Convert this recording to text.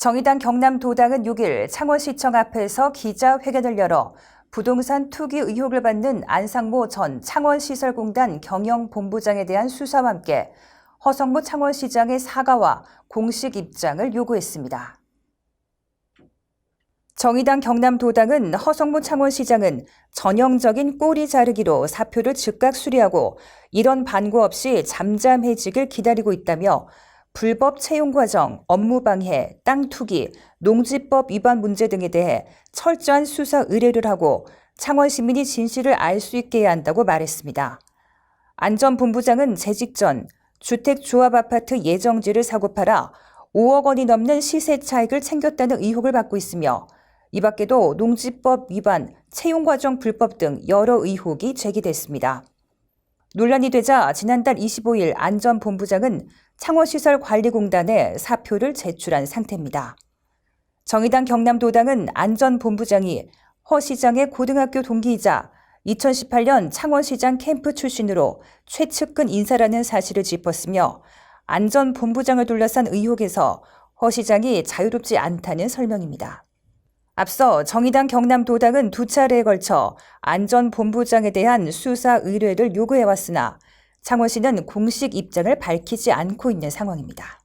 정의당 경남도당은 6일 창원시청 앞에서 기자회견을 열어 부동산 투기 의혹을 받는 안상모 전 창원시설공단 경영본부장에 대한 수사와 함께 허성무 창원시장의 사과와 공식 입장을 요구했습니다. 정의당 경남도당은 허성무 창원시장은 전형적인 꼬리 자르기로 사표를 즉각 수리하고 이런 반구 없이 잠잠해지길 기다리고 있다며 불법 채용 과정, 업무 방해, 땅 투기, 농지법 위반 문제 등에 대해 철저한 수사 의뢰를 하고 창원 시민이 진실을 알 수 있게 해야 한다고 말했습니다. 안전 본부장은 재직 전 주택 조합 아파트 예정지를 사고 팔아 5억 원이 넘는 시세 차익을 챙겼다는 의혹을 받고 있으며 이 밖에도 농지법 위반, 채용 과정 불법 등 여러 의혹이 제기됐습니다. 논란이 되자 지난달 25일 안전본부장은 창원시설관리공단에 사표를 제출한 상태입니다. 정의당 경남도당은 안전본부장이 허 시장의 고등학교 동기이자 2018년 창원시장 캠프 출신으로 최측근 인사라는 사실을 짚었으며 안전본부장을 둘러싼 의혹에서 허 시장이 자유롭지 않다는 설명입니다. 앞서 정의당 경남도당은 두 차례에 걸쳐 안전본부장에 대한 수사 의뢰를 요구해왔으나 창원시는 공식 입장을 밝히지 않고 있는 상황입니다.